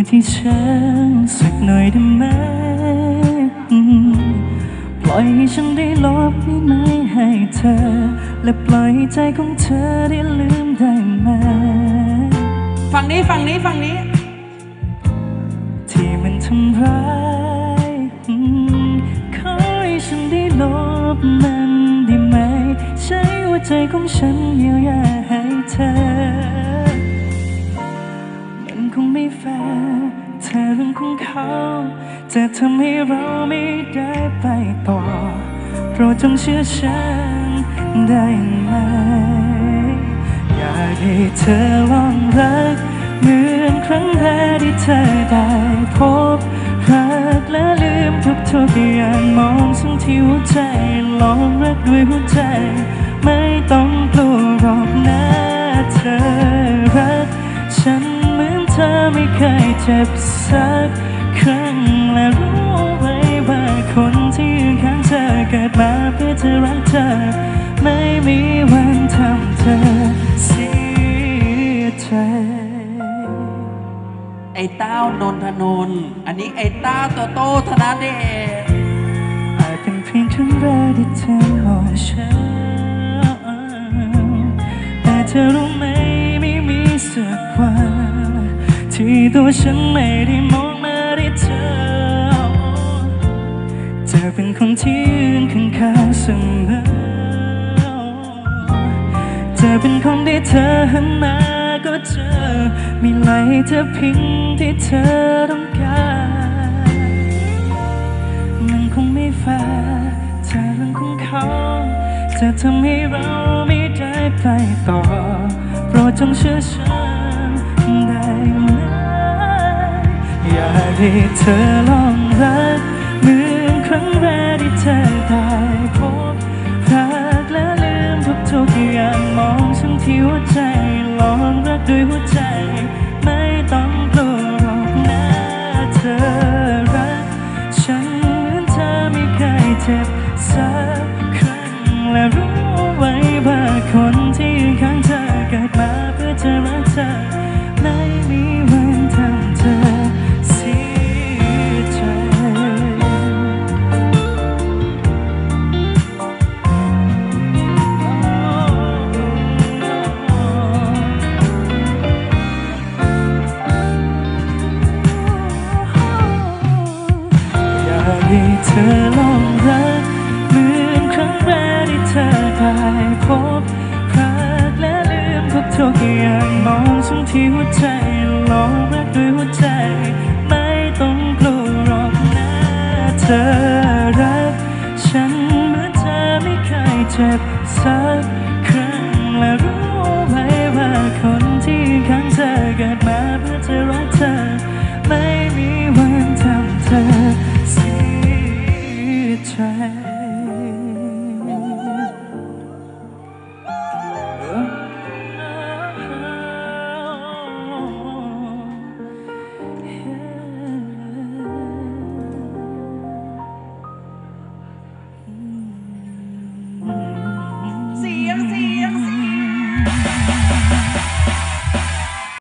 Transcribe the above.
อที่ฉันสักหน่อยได้ไหมอืมปล่อยให้ฉันได้ลบนิดหน่อยให้เธอ และปล่อยให้ใจของเธอได้ลืมได้ไหม ฝั่งนี้ฝั่งนี้ฝั่งนี้ ที่มันทำร้ายอืมขอให้ฉันได้ลบมันได้ไหม ใช้หัวใจของฉันเยียวยาให้เธอมันค งไม่แฟร์เธอเรื่องของเขา จะทำให้เราไม่ได้ไปต่อโปรดจงเชื่อฉันได้ไหม อยากให้เธอลองรัก เหมือนครั้งแรกที่เธอได้พบรักและลืมทุกทุกอย่างมองสิ่งที่หัวใจลองรักด้วยหัวใจ ไม่ต้องกลัวรอก ไม่เคยเจ็บสักครั้งและรู้ไว้ว่าคนที่อยู่ข้างเธอเกิดมาเพื่อจะรักเธอ ไม่มีวันทำเธอเสียใจไอ้เต้านนทนนท์อันนี้ไอ้เต้าโตโต้ธนาเดชอาจเป็นเพียงครั้งแรกที่เธอมองฉันแต่เธอรู้ไหม ที่ตัวฉันไม่ได้มองมาที่เธอจะเป็นคนที่ยืนข้างๆเสมอจะเป็นคนที่เธอหันมาก็เจอมีไหลเธอพิงที่เธอต้องการมันคงไม่แฟร์ถ้าเรื่องของเขาจะทำให้เราไม่ได้ไปต่อโปรดจงเชื่อฉัน ให้เธอลองรักเหมือนครั้งแรกที่เธอได้ ให้เธอลองรักเหมือนครั้งแรกที่เธอได้พบรักและลืมทุกทุกอย่างมองฉันที่หัวใจลองรักด้วยหัวใจ ไม่ต้องกลัวหรอกนะเธอรัก ฉันเหมือนเธอไม่เคยเจ็บสักครั้งและ CMC, CMC.